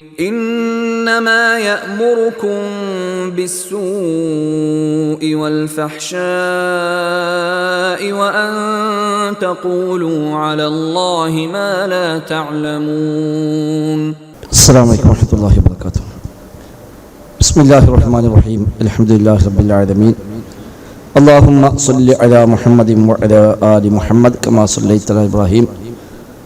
إنما يأمركم بالسوء والفحشاء وأن تقولوا على الله ما لا تعلمون. السلام عليكم ورحمة الله وبركاته. بسم الله الرحمن الرحيم. الحمد لله رب العالمين. اللهم صل على محمد وعلى آل محمد كما صليت على إبراهيم.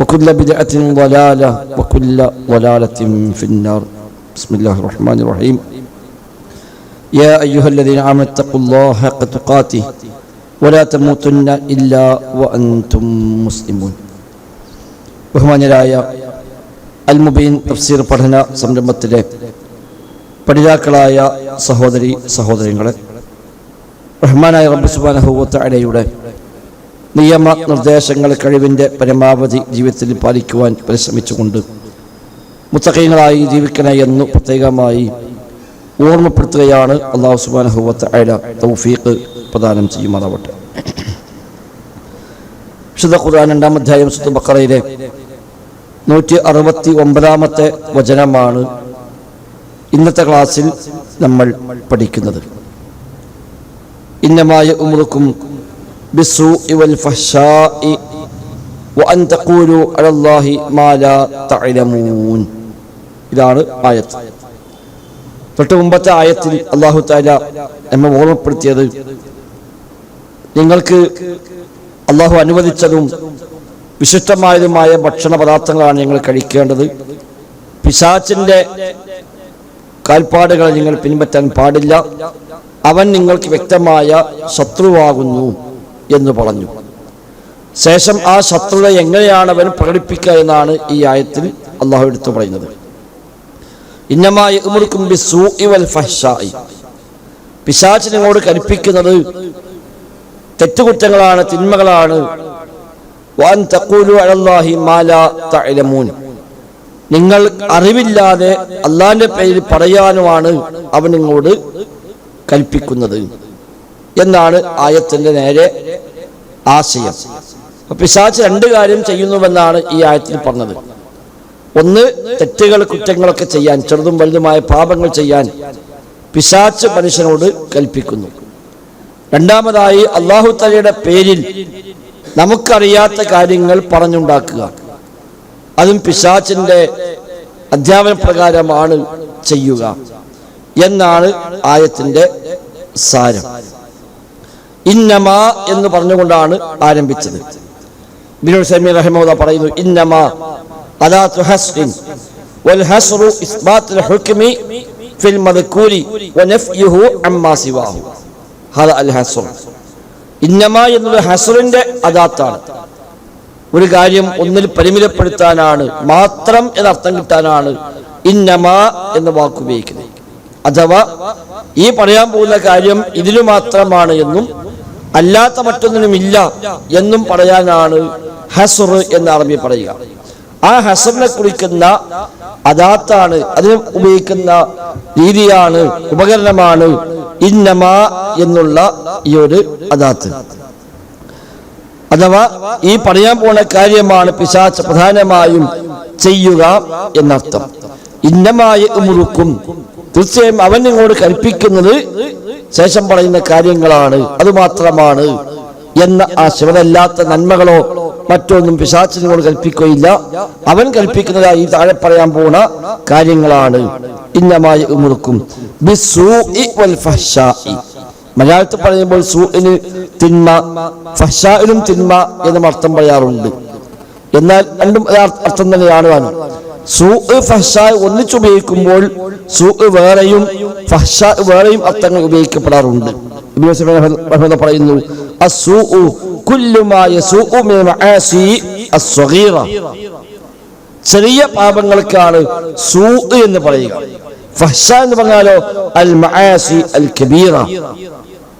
وكل بدعة ضلالة وكل ضلالة في النار بسم الله الرحمن الرحيم يا أيها الذين آمنوا اتقوا الله حق تقاته ولا تموتن إلا وأنتم مسلمون ബഹുമാന്യരായ അൽ മുബീൻ തഫ്സീർ പഠന സംരംഭത്തിലെ പഠിതാക്കളായ സഹോദരി സഹോദരങ്ങളെ റഹ്മാനായ റബ്ബ് സുബാനഹുവത്ത അലയുടെ നിയമ നിർദ്ദേശങ്ങൾ കഴിവിന്റെ പരമാവധി ജീവിതത്തിൽ പാലിക്കുവാൻ പരിശ്രമിച്ചുകൊണ്ട് മുത്തഹീങ്ങളായി ജീവിക്കണേ എന്ന് പ്രത്യേകമായി ഓർമ്മപ്പെടുത്തുകയാണ് അള്ളാഹു സുബാനഹുവത്ത് അയല തൗഫീഖ് പ്രദാനം ചെയ്യുമാറാവട്ടെ. വിശുദ്ധ ഖുർആൻ രണ്ടാം അധ്യായം സുത്ത് ബക്കറയിലെ നൂറ്റി അറുപത്തി ഒമ്പതാമത്തെ വചനമാണ് ഇന്നത്തെ ക്ലാസ്സിൽ നമ്മൾ പഠിക്കുന്നത്. ഇന്നമായ ഉമ്രുക്കും ബിസ്സൂഇ والفحشاء وأن تقولوا على الله ما لا تعلمون. ഇതാണ് ആയത്ത്. തൊട്ട് മുമ്പത്തെ ആയത്തിൽ അള്ളാഹു താല നമ്മെ ഓർമ്മപ്പെടുത്തിയത് നിങ്ങൾക്ക് അള്ളാഹു അനുവദിച്ചതും വിശിഷ്ടമായതുമായ ഭക്ഷണ പദാർത്ഥങ്ങളാണ് നിങ്ങൾ കഴിക്കേണ്ടത്. പിശാച്ചിന്റെ കാൽപ്പാടുകളെ നിങ്ങൾ പിൻപറ്റാൻ പാടില്ല. അവൻ നിങ്ങൾക്ക് വ്യക്തമായ ശത്രുവാകുന്നു. എന്ന് പറഞ്ഞു. ശേഷം ആ ശത്രുത എങ്ങനെയാണ് അവൻ പ്രകടിപ്പിക്കുക എന്നാണ് ഈ ആയത്തിൽ അള്ളാഹു എടുത്തു പറയുന്നത്. ഇന്നമായ പിശാച്ച് നിങ്ങളോട് കൽപ്പിക്കുന്നത് തെറ്റുകുറ്റങ്ങളാണ് തിന്മകളാണ്. വാൻ അലല്ലാഹി നിങ്ങൾ അറിവില്ലാതെ അള്ളാന്റെ പേരിൽ പറയാനുമാണ് അവൻ നിങ്ങളോട് കൽപ്പിക്കുന്നത്. എന്നാണ് ആയത്തിന്റെ നേരെ ആശയം. പിശാച്ച് രണ്ട് കാര്യം ചെയ്യുന്നുവെന്നാണ് ഈ ആയത്തിൽ പറഞ്ഞത്. ഒന്ന് തെറ്റുകൾ കുറ്റങ്ങളൊക്കെ ചെയ്യാൻ ചെറുതും വലുതുമായ പാപങ്ങൾ ചെയ്യാൻ പിശാച്ച് മനുഷ്യനോട് കൽപ്പിക്കുന്നു. രണ്ടാമതായി അള്ളാഹു തലയുടെ പേരിൽ നമുക്കറിയാത്ത കാര്യങ്ങൾ പറഞ്ഞുണ്ടാക്കുക. അതും പിശാച്ചിന്റെ അധ്യാപന പ്രകാരമാണ് ചെയ്യുക. എന്നാണ് ആയത്തിന്റെ സാരം. ഇന്നമ എന്ന് പറഞ്ഞുകൊണ്ടാണ് ആരംഭിച്ചത്. പറയുന്നു ഇന്നമ വൽ ഹസ്റു ഹുക്മി ഫിൽ അമ്മാ അദാത്താണ്. ഒരു കാര്യം ഒന്നിൽ പരിമിതപ്പെടുത്താനാണ് മാത്രം എന്നർത്ഥം കിട്ടാനാണ് ഇന്നമ എന്ന വാക്കുപയോഗിക്കുന്നത് അഥവാ ഈ പറയാൻ പോകുന്ന കാര്യം ഇതിനു മാത്രമാണ് എന്നും അല്ലാത്ത മറ്റൊന്നിനും ഇല്ല എന്നും പറയാനാണ് ഹസർ എന്ന് അറബി പറയുക. ആ ഹസറിനെ കുറിക്കുന്ന അദാത്താണ് അതിന് ഉപയോഗിക്കുന്ന രീതിയാണ് ഉപകരണമാണ് ഇന്നമ എന്നുള്ള ഈ ഒരു അദാത്ത്. അഥവാ ഈ പറയാൻ പോണ കാര്യമാണ് പിശാച്ച് പ്രധാനമായും ചെയ്യുക എന്നർത്ഥം. ഇന്നമായ മുറുക്കും തീർച്ചയായും അവൻ നിങ്ങളോട് കൽപ്പിക്കുന്നത് ശേഷം പറയുന്ന കാര്യങ്ങളാണ്. അതുമാത്രമാണ് എന്ന ആ ശിവനല്ലാത്ത നന്മകളോ മറ്റൊന്നും പിശാച്ച് നിങ്ങളോട് കൽപ്പിക്കുകയില്ല. അവൻ കൽപ്പിക്കുന്നതായി താഴെ പറയാൻ പോണ കാര്യങ്ങളാണ്. ഇന്നമായി മുറുക്കും മലയാളത്തിൽ പറയുമ്പോൾ സൂഇന് തിന്മ ഫഷായിലും തിന്മ എന്നും അർത്ഥം പറയാറുണ്ട്. എന്നാൽ രണ്ടും അർത്ഥം തന്നെയാണ്. താനും സൂ ഫഹ്ഷ ഒന്നിച്ചുപയോഗിക്കുമ്പോൾ സൂ വേറെയും ഫഹ്ഷ വേറെയും അർത്ഥങ്ങൾ ഉപയോഗിക്കപ്പെടാറുണ്ട്. പറയുന്നു ചെറിയ പാപങ്ങൾക്കാണ് സൂ എന്ന് പറയുക. ഫഹ്ഷ എന്ന് പറഞ്ഞാലോ അൽ മആസി അൽ കബീറ.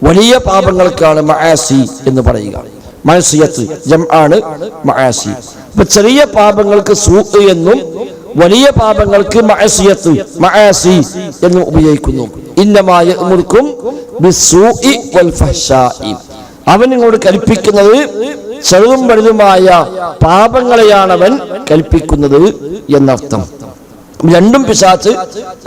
വലിയ പാപങ്ങൾക്കാണ് മആസി എന്ന് പറയുക. മഅസിയത്ത് ജം ആണ് മആസി. അപ്പൊ ചെറിയ പാപങ്ങൾക്ക് സൂക്ക് എന്നും വലിയ പാപങ്ങൾക്ക് മഅസിയത്ത് മആസി എന്നും ഉപയോഗിക്കുന്നു. ഇന്നമായ മുറുക്കും അവൻ ഇങ്ങോട്ട് കൽപ്പിക്കുന്നത് ചെറുതും വലുതുമായ പാപങ്ങളെയാണ് അവൻ കൽപ്പിക്കുന്നത് എന്നർത്ഥം. രണ്ടും പിശാച്ച്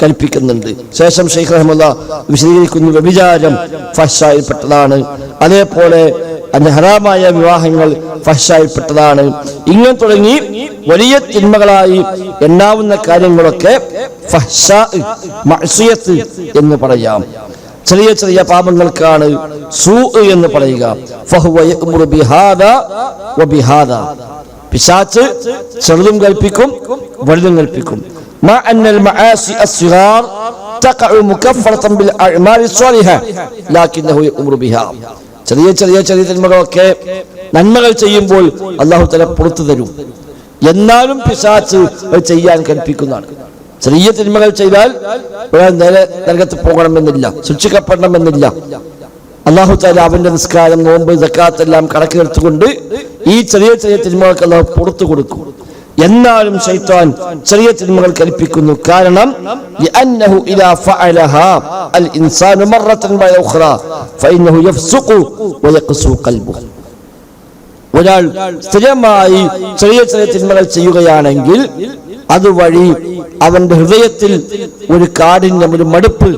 കൽപ്പിക്കുന്നുണ്ട്. ശേഷം ഷെയ്ഖ് റഹ്മുല്ല വിശദീകരിക്കുന്നു. വ്യഭിചാരം ഫഷായിൽപ്പെട്ടതാണ് അതേപോലെ അതിന് ഹറാമായ വിവാഹങ്ങൾ ഫഹ്ഷായിൽപ്പെട്ടതാണ് ഇങ്ങനെ തുടങ്ങി വലിയ തിന്മകളായി എണ്ണാവുന്ന കാര്യങ്ങളൊക്കെ ഫഹ്ഷാ മഅ്സിയത്ത് എന്ന് പറയാം ചെറിയ ചെറിയ പാപങ്ങൾക്കാണ് സൂ എന്ന് പറയുക ഫഹുവ യഅ്മുറു ബിഹാദ വബിഹാദ പിശാച്ച് ചെറുതും കൽപ്പിക്കും വലുതും കൽപ്പിക്കും مع أن المعاصي الصغار تقع مكفرة بالأعمال الصالحة لكنه يأمر بها ചെറിയ ചെറിയ ചെറിയ തിന്മകളൊക്കെ നന്മകൾ ചെയ്യുമ്പോൾ അള്ളാഹു തല പുറത്തു തരും. എന്നാലും പിശാച്ച് ചെയ്യാൻ കൽപ്പിക്കുന്നതാണ്. ചെറിയ തിന്മകൾ ചെയ്താൽ ഒരാൾ നേരെ നരകത്ത് പോകണമെന്നില്ല ശിക്ഷിക്കപ്പെടണമെന്നില്ല അള്ളാഹു താല അവന്റെ നിസ്കാരം നോമ്പ് എല്ലാം കണക്കിലെടുത്തുകൊണ്ട് ഈ ചെറിയ ചെറിയ തിന്മകൾക്ക് അള്ളാഹു പുറത്തു കൊടുക്കും. എന്നാലും ശൈത്താൻ ചെറിയ തിന്മകൾ കൽപ്പിക്കുന്നു കാരണം ഒരാൾ സ്ഥിരമായി ചെറിയ ചെറിയ തിന്മകൾ ചെയ്യുകയാണെങ്കിൽ അതുവഴി അവന്റെ ഹൃദയത്തിൽ ഒരു കാഠിന്യം ഒരു മടുപ്പ്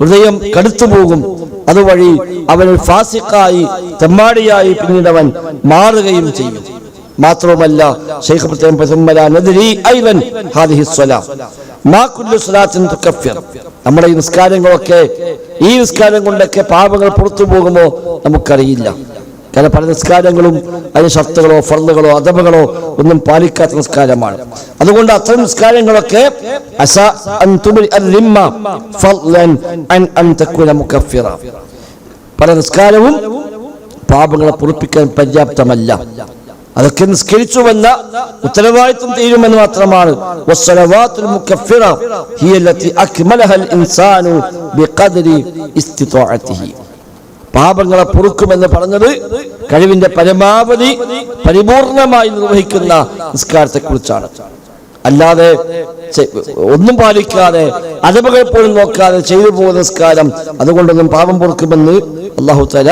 ഹൃദയം കടുത്തുപോകും അതുവഴി അവൻ ഫാസിക്കായി തെമ്മാടിയായി പിന്നീട് അവൻ മാറുകയും ചെയ്യും. മാത്രവുമല്ല ശൈഖ് പ്രത്യേകം നമ്മുടെ ഈ നിസ്കാരങ്ങളൊക്കെ ഈ നിസ്കാരം കൊണ്ടൊക്കെ പാപങ്ങൾ പുറത്തു പോകുമോ നമുക്കറിയില്ല. കാരണം പല നിസ്കാരങ്ങളും അതിന് ഷർത്തുകളോ ഫർദുകളോ അദബുകളോ ഒന്നും പാലിക്കാത്ത നിസ്കാരമാണ്. അതുകൊണ്ട് അത്തരം നിസ്കാരങ്ങളൊക്കെ പല നിസ്കാരവും പാപങ്ങളെ പൊറുപ്പിക്കാൻ പര്യാപ്തമല്ല. അതൊക്കെ നിസ്കരിച്ചുവെന്ന ഉത്തരവാദിത്വം തീരുമെന്ന് മാത്രമാണ്. പാപങ്ങളെ പൊറുക്കുമെന്ന് പറഞ്ഞത് കഴിവിന്റെ പരമാവധി പരിപൂർണമായി നിർവഹിക്കുന്ന നിസ്കാരത്തെ കുറിച്ചാണ് അല്ലാതെ ഒന്നും പാലിക്കാതെ അതവുകൾ പോലും നോക്കാതെ ചെയ്തു പോകുന്ന നിസ്കാരം അതുകൊണ്ടൊന്നും പാപം പൊറുക്കുമെന്ന് അള്ളാഹു തല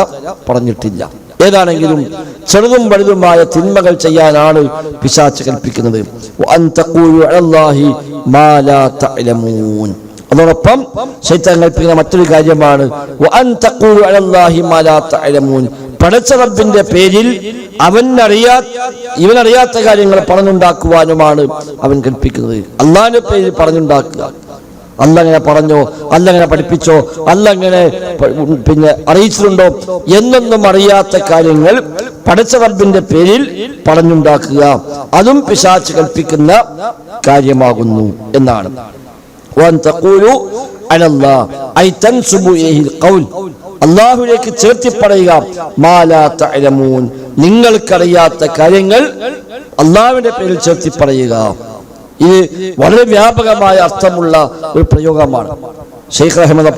പറഞ്ഞിട്ടില്ല. ഏതാണെങ്കിലും ചെറുതും വലുതുമായ തിന്മകൾ ചെയ്യാനാണ് പിശാച്ച് കൽപ്പിക്കുന്നത്. അതോടൊപ്പം ശൈത്താൻ കൽപ്പിക്കുന്ന മറ്റൊരു കാര്യമാണ് പടച്ച റബ്ബിന്റെ പേരിൽ അവൻ ഇവനറിയാത്ത കാര്യങ്ങൾ പറഞ്ഞുണ്ടാക്കുവാനുമാണ് അവൻ കൽപ്പിക്കുന്നത്. അള്ളാഹിന്റെ പേരിൽ പറഞ്ഞുണ്ടാക്കുക. അല്ലങ്ങനെ പറഞ്ഞോ അല്ലങ്ങനെ പഠിപ്പിച്ചോ അല്ലങ്ങനെ പിന്നെ അറിയിച്ചിട്ടുണ്ടോ എന്നൊന്നും അറിയാത്ത കാര്യങ്ങൾ പടച്ച റബ്ബിന്റെ പേരിൽ പറഞ്ഞുണ്ടാക്കുക അതും പിശാച്ച് കൽപ്പിക്കുന്ന കാര്യമാകുന്നു എന്നാണ്. അള്ളാഹുലേക്ക് ചേർത്തി പറയുക നിങ്ങൾക്കറിയാത്ത കാര്യങ്ങൾ അള്ളാഹുവിന്റെ പേരിൽ ചേർത്തി പറയുക ഇത് വളരെ വ്യാപകമായ അർത്ഥമുള്ള ഒരു പ്രയോഗമാണ്. ഷെയ്ഖ് റഹ്മദ്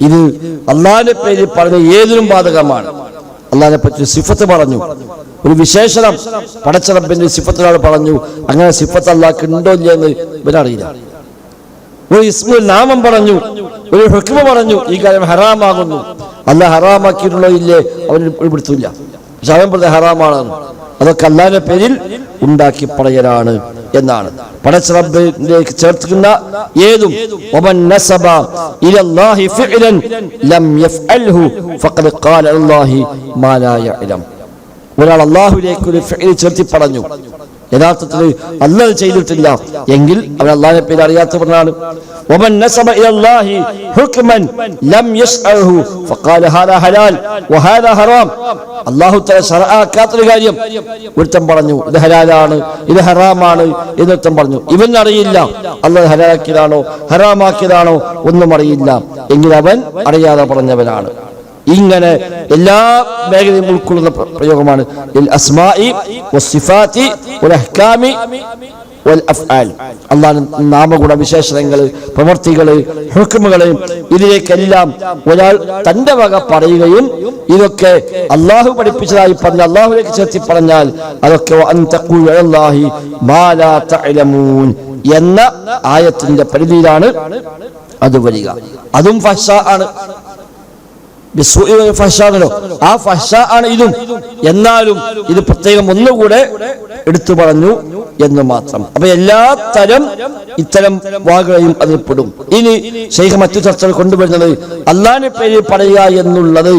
ഇത് അള്ളാഹിന്റെ പേരിൽ പറഞ്ഞ ഏതിനും ബാധകമാണ്? അള്ളാഹിനെ പറ്റി സിഫത്ത് പറഞ്ഞു. ഒരു വിശേഷണം പടച്ചറപ്പിന്റെ സിഫത്തിനോട് പറഞ്ഞു അങ്ങനെ സിഫത്ത് അള്ളാഹ്ക്ക് ഉണ്ടോ ഇല്ലയെന്ന് ഇവരറിയില്ല ഒരു ഇസ്മുൽ നാമം പറഞ്ഞു ഒരു ഹുക്മ പറഞ്ഞു ഈ കാര്യം ഹറാമാകുന്നു. അല്ല ഹറാമാക്കിയിട്ടുള്ള ഇല്ലേ? അവന് ഉൾപ്പെടുത്തില്ല. പക്ഷെ അവൻ ഹറാമാണ്. അതൊക്കെ അല്ലാതെ പേരിൽ ഉണ്ടാക്കി പറയലാണ് എന്നാണ് പടച്ചറബിലേക്ക് ചേർത്തുന്ന ഏതും നസബ ലം ഫഖദ് ഖാല മാ ഒരാൾ അള്ളാഹുലേക്ക് ഒരു ചേർത്തി പറഞ്ഞു യഥാർത്ഥത്തിൽ അല്ല അത് ചെയ്തിട്ടില്ല എങ്കിൽ അവൻ അള്ളാഹിനെ പേര് അറിയാത്തവനാണ് ومن نسب الى الله حكما لم يسأله فقال هذا حلال وهذا حرام അള്ളാഹു തല ഷറആക്കാത്തൊരു കാര്യം ഒരുത്തൻ പറഞ്ഞു ഇത് ഹലാലാണ് ഇത് ഹറാമാണ് എന്നൊരുത്തൻ പറഞ്ഞു ഇവൻ അറിയില്ല അള്ളാഹ് ഹലാലാക്കിയതാണോ ഹറാമാക്കിയതാണോ ഒന്നും അറിയില്ല എങ്കിൽ അവൻ അറിയാതെ പറഞ്ഞവനാണ് ഇങ്ങനെ എല്ലാ മേഖലയും ഉൾക്കൊള്ളുന്ന പ്രയോഗമാണ്. അള്ളാഹ് നാമഗുണ വിശേഷണങ്ങൾ പ്രവർത്തികൾ ഹുക്കുമുകൾ ഇതിലേക്കെല്ലാം ഒരാൾ തന്റെ വക പറയുകയും ഇതൊക്കെ അള്ളാഹു പഠിപ്പിച്ചതായി പറഞ്ഞ അള്ളാഹുലേക്ക് ചേർത്തി പറഞ്ഞാൽ അതൊക്കെ എന്ന ആയത്തിന്റെ പരിധിയിലാണ് അത് വരിക. അതും ഫഷ ആണ്. ഫഹ്ഷാണല്ലോ ആ ഫഷ ആണ് ഇതും. എന്നാലും ഇത് പ്രത്യേകം ഒന്നുകൂടെ എടുത്തു പറഞ്ഞു എന്ന് മാത്രം. അപ്പൊ എല്ലാ തരം ഇത്തരം വാക്കുകളെയും അതിൽ പെടും. ഇനി ശൈഖ് മറ്റു ചർച്ചകൾ കൊണ്ടുവരുന്നത് അള്ളാഹിനെ പേര് പറയുക എന്നുള്ളത്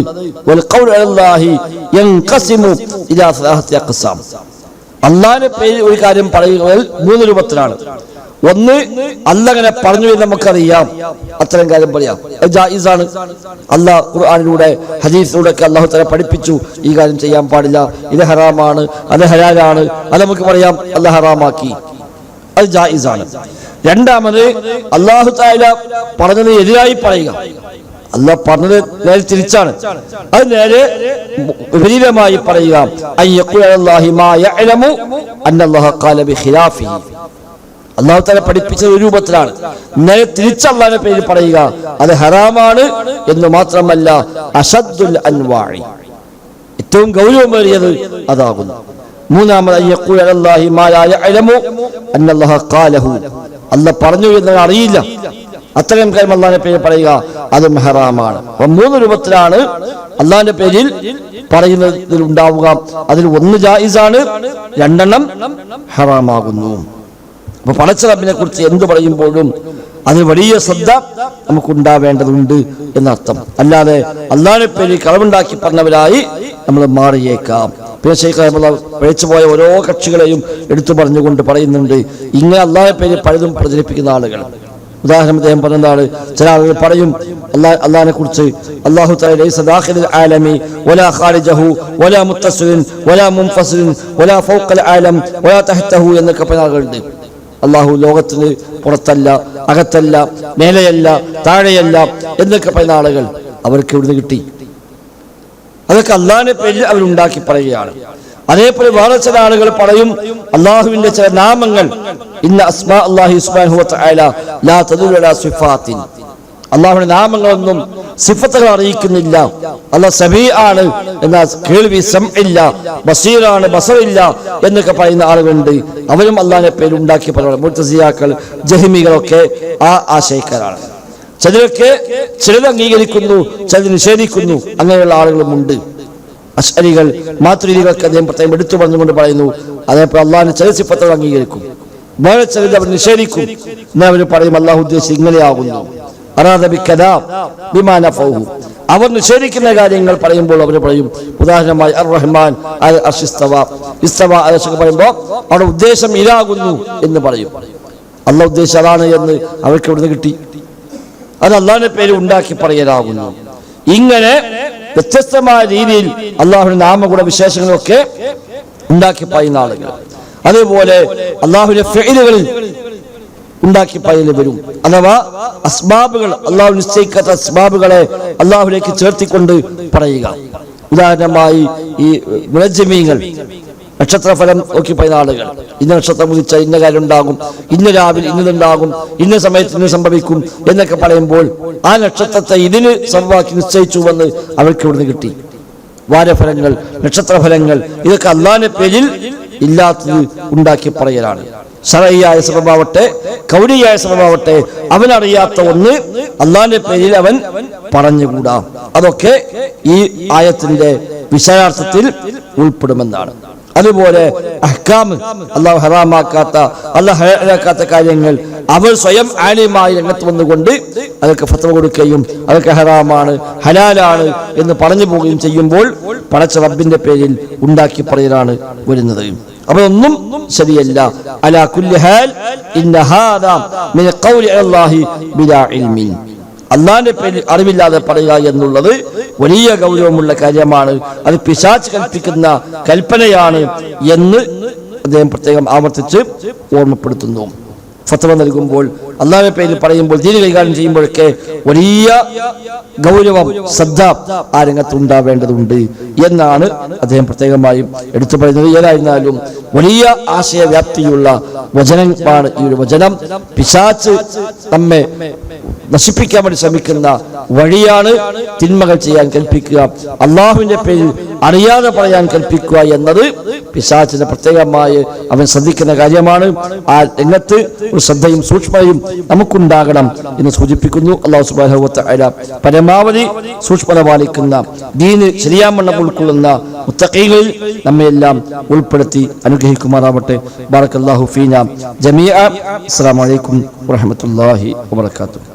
വൽ ഖൗലു അലല്ലാഹി യൻഖസിമു ഇലാ സലാഹത്തി അഖ്സാം. അള്ളാഹിനെ പേര് ഒരു കാര്യം പറയുന്നത് മൂന്ന് രൂപത്തിലാണ്. ഒന്ന് അല്ലങ്ങനെ പറഞ്ഞു എന്ന് നമുക്കറിയാം. അത്തരം കാര്യം പറയാം. ജായിസാണ്. അള്ളാഹ് ഖുർആാനിലൂടെ ഹദീസിലൂടെ ഒക്കെ അള്ളാഹു തല പഠിപ്പിച്ചു. ഈ കാര്യം ചെയ്യാൻ പാടില്ല. ഇത് ഹറാമാണ്. അത് ഹലാലാണ്. അത് നമുക്ക് പറയാം അല്ല ഹറാമാക്കി. അത് ജായിസാണ്. രണ്ടാമത് അള്ളാഹു താല പറഞ്ഞത് എതിരായി പറയുക. അല്ല പറഞ്ഞത് നേരെ തിരിച്ചാണ്. അത് നേരെ വിപരീതമായി പറയുക. അള്ളാഹു താല പഠിപ്പിച്ച ഒരു രൂപത്തിലാണ്. നേരെ തിരിച്ചള്ളാന്റെ പേര് പറയുക അത് ഹറാമാണ് എന്ന് മാത്രമല്ല അഷദ്ദുൽ അൻവാഴി ഏറ്റവും ഗൗരവമേറിയത് അതാകുന്നു. മൂന്നാമത് അൻ യഖൂല അലല്ലാഹി മാ ലാ ഖാലഹു. അല്ലാഹ് പറഞ്ഞു എന്ന് അറിയില്ല. അത്തരം കാര്യം അള്ളാഹിന്റെ പേര് പറയുക അതും ഹറാമാണ്. അപ്പൊ മൂന്ന് രൂപത്തിലാണ് അള്ളാഹിന്റെ പേരിൽ പറയുന്നതിൽ ഉണ്ടാവുക. അതിൽ ഒന്ന് ജായിസാണ് രണ്ടെണ്ണം ഹറാമാകുന്നു. അപ്പൊ പടച്ച കുറിച്ച് എന്ത് പറയുമ്പോഴും അതിന് വലിയ ശ്രദ്ധ നമുക്ക് ഉണ്ടാവേണ്ടതുണ്ട് എന്നർത്ഥം. അല്ലാതെ അള്ളാഹിനെ പേര് കളവുണ്ടാക്കി പറഞ്ഞവരായി നമ്മൾ മാറിയേക്കാം. പിന്നെ ശൈഖ് റഹ്മത്തുള്ളാ പിഴച്ചുപോയ ഓരോ കക്ഷികളെയും എടുത്തു പറഞ്ഞുകൊണ്ട് പറയുന്നുണ്ട് ഇങ്ങനെ അള്ളാഹെ പേര് പലതും പ്രചരിപ്പിക്കുന്ന ആളുകൾ. ഉദാഹരണം അദ്ദേഹം പറഞ്ഞതാണ് ചില ആളുകൾ പറയും അള്ളാഹ് അള്ളാഹിനെ കുറിച്ച് അള്ളാഹു ആലമി വലാ ഖാരിജഹു വലാ മുത്തസിലിൻ വലാ മുൻഫസിലിൻ വലാ ഫൗഖൽ ആലം വലാ തഹ്തഹു എന്നൊക്കെ പറയുന്ന ആളുകളുണ്ട്. അള്ളാഹു ലോകത്തിന് പുറത്തല്ല അകത്തല്ല മേലെയല്ല താഴെയല്ല എന്നൊക്കെ പറയുന്ന ആളുകൾ അവർക്ക് ഇവിടുന്ന് കിട്ടി. അതൊക്കെ അള്ളാഹിനെ പേരിൽ അവരുണ്ടാക്കി പറയുകയാണ്. അതേപോലെ വേറെ ചില ആളുകൾ പറയും അള്ളാഹുവിന്റെ ചില നാമങ്ങൾ ഇന്ന അസ്മാ അള്ളാഹി ലാ അള്ളാഹുവിന്റെ നാമങ്ങളൊന്നും സിഫത്തുകൾ അറിയിക്കുന്നില്ല. അല്ല സബി ആണ് എന്ന കേൾവി സം ഇല്ല ബസീറാണ് ബസറില്ല എന്നൊക്കെ പറയുന്ന ആളുകളുണ്ട്. അവരും അള്ളാഹിനെ പേര് ഉണ്ടാക്കി പറയുന്നത് മുത്തസിയാക്കൾ ജഹിമികളൊക്കെ ആ ആശയക്കാരാണ്. ചിലരൊക്കെ ചിലത് അംഗീകരിക്കുന്നു ചിലത് നിഷേധിക്കുന്നു അങ്ങനെയുള്ള ആളുകളുമുണ്ട് അശ്വരികൾ മാതൃരികൾക്ക് അദ്ദേഹം പ്രത്യേകം എടുത്തു പറഞ്ഞുകൊണ്ട് പറയുന്നു അതേപോലെ അള്ളാഹിന് ചില സിഫത്തുകൾ അംഗീകരിക്കും. വേറെ ചിലത് അവർ നിഷേധിക്കും. എന്നാൽ അവർ പറയും അള്ളാഹു ഉദ്ദേശിച്ച് ഇങ്ങനെയാകുന്നു അവർ നിഷേധിക്കുന്ന കാര്യങ്ങൾ പറയുമ്പോൾ അവർ പറയും ഉദാഹരണമായി അർ റഹ്മാൻ അൽ അർഷിസ്തവ ഇസ്തവ. അതൊക്കെ പറയുമ്പോൾ അവിടെ ഉദ്ദേശം ഇതാകുന്നു എന്ന് പറയും. അല്ലാഹു ഉദ്ദേശം അതാണ് എന്ന് അവർക്ക് ഇവിടുന്ന് കിട്ടി. അത് അള്ളാഹിന്റെ പേര് ഉണ്ടാക്കി പറയലാകുന്നു. ഇങ്ങനെ വ്യത്യസ്തമായ രീതിയിൽ അള്ളാഹുവിന്റെ നാമഗുണ വിശേഷങ്ങളൊക്കെ ഉണ്ടാക്കി പറയുന്ന ആളുകൾ. അതേപോലെ അള്ളാഹുവിന്റെ ഫെയിലുകളിൽ ഉണ്ടാക്കി പറയൽ വരും. അഥവാ അസ്ബാബുകൾ അള്ളാഹു നിശ്ചയിക്കാത്ത അസ്ബാബുകളെ അള്ളാഹുലേക്ക് ചേർത്തിക്കൊണ്ട് പറയുക. ഉദാഹരണമായി ഈ മുനജമീങ്ങൾ നക്ഷത്രഫലം നോക്കി പറയുന്ന ആളുകൾ. ഇന്ന നക്ഷത്രം ഉദിച്ച ഇന്ന കാര്യം ഉണ്ടാകും ഇന്ന രാവിലെ ഇന്നതുണ്ടാകും ഇന്ന സമയത്ത് ഇന്ന് സംഭവിക്കും എന്നൊക്കെ പറയുമ്പോൾ ആ നക്ഷത്രത്തെ ഇതിന് സമവാക്കി നിശ്ചയിച്ചുവെന്ന് അവർക്ക് ഇവിടുന്ന് കിട്ടി. വാരഫലങ്ങൾ നക്ഷത്രഫലങ്ങൾ ഇതൊക്കെ അള്ളാഹിന്റെ പേരിൽ ഇല്ലാത്തത് ഉണ്ടാക്കി പറയലാണ്. ശറയ്യായ സ്വഭാവട്ടെ കൗരിയായ സ്വഭാവട്ടെ അവനറിയാത്ത ഒന്ന് അള്ളാന്റെ പേരിൽ അവൻ പറഞ്ഞുകൂടാ. അതൊക്കെ ഈ ആയത്തിന്റെ വിശാലാർത്ഥത്തിൽ ഉൾപ്പെടുമെന്നാണ്. അതുപോലെ അഹ്കാം അള്ളാഹു ഹറാമാക്കാത്ത അള്ളാഹ് ഹലാക്കാത്ത കാര്യങ്ങൾ അവർ സ്വയം ആലിമായി രംഗത്ത് വന്നുകൊണ്ട് അതൊക്കെ ഫത്ത കൊടുക്കുകയും അതൊക്കെ ഹറാമാണ് ഹലാലാണ് എന്ന് പറഞ്ഞു പോവുകയും ചെയ്യുമ്പോൾ പടച്ച റബ്ബിന്റെ പേരിൽ ഉണ്ടാക്കി പറയലാണ് വരുന്നത്. അപ്പൊ ഒന്നും ശരിയല്ല. അലാ കുല്ലി ഹാൽ ഇന്ന ഹാദാ ഖൗലി അല്ലാഹി ബിലാ അള്ളാന്റെ പേരിൽ അറിവില്ലാതെ പറയുക എന്നുള്ളത് വലിയ ഗൗരവമുള്ള കാര്യമാണ്. അത് പിശാച്ച് കൽപ്പിക്കുന്ന കൽപ്പനയാണ് എന്ന് അദ്ദേഹം പ്രത്യേകം ആവർത്തിച്ച് ഓർമ്മപ്പെടുത്തുന്നു. ഫത്തവ നൽകുമ്പോൾ അള്ളാഹുവിന്റെ പേരിൽ പറയുമ്പോൾ തീരെ കൈകാര്യം ചെയ്യുമ്പോഴൊക്കെ വലിയ ഗൗരവം ശ്രദ്ധ ആ രംഗത്ത് ഉണ്ടാവേണ്ടതുണ്ട് എന്നാണ് അദ്ദേഹം പ്രത്യേകമായും എടുത്തു പറയുന്നത്. ഏതായിരുന്നാലും വലിയ ആശയവ്യാപ്തിയുള്ള വചനമാണ് ഈ ഒരു വചനം. പിശാച്ച് നമ്മെ നശിപ്പിക്കാൻ വേണ്ടി ശ്രമിക്കുന്ന വഴിയാണ് തിന്മകൾ ചെയ്യാൻ കൽപ്പിക്കുക. അള്ളാഹുവിന്റെ പേരിൽ അറിയാതെ പറയാൻ കൽപ്പിക്കുക എന്നത് പിശാചിന്റെ പ്രത്യേകമായി അവൻ ശ്രദ്ധിക്കുന്ന കാര്യമാണ്. ആ രംഗത്ത് ഒരു ശ്രദ്ധയും സൂക്ഷ്മതയും നമുക്കുണ്ടാകണം എന്ന് സൂചിപ്പിക്കുന്നു. അള്ളാഹു സുബാഹുവത്ത പരമാവധി സൂക്ഷ്മത പാലിക്കുന്ന ദീന് ശരിയാമണ്ണം ഉൾക്കൊള്ളുന്ന മുത്തക്കൈകളിൽ നമ്മയെല്ലാം ഉൾപ്പെടുത്തി അനുഗ്രഹിക്കുമാറാവട്ടെ. ബാറക്കല്ലാഹു ഫീന. ജമീഅ. അസ്സലാമു അലൈക്കും വറഹ്മത്തുള്ളാഹി വബറകാതുഹു.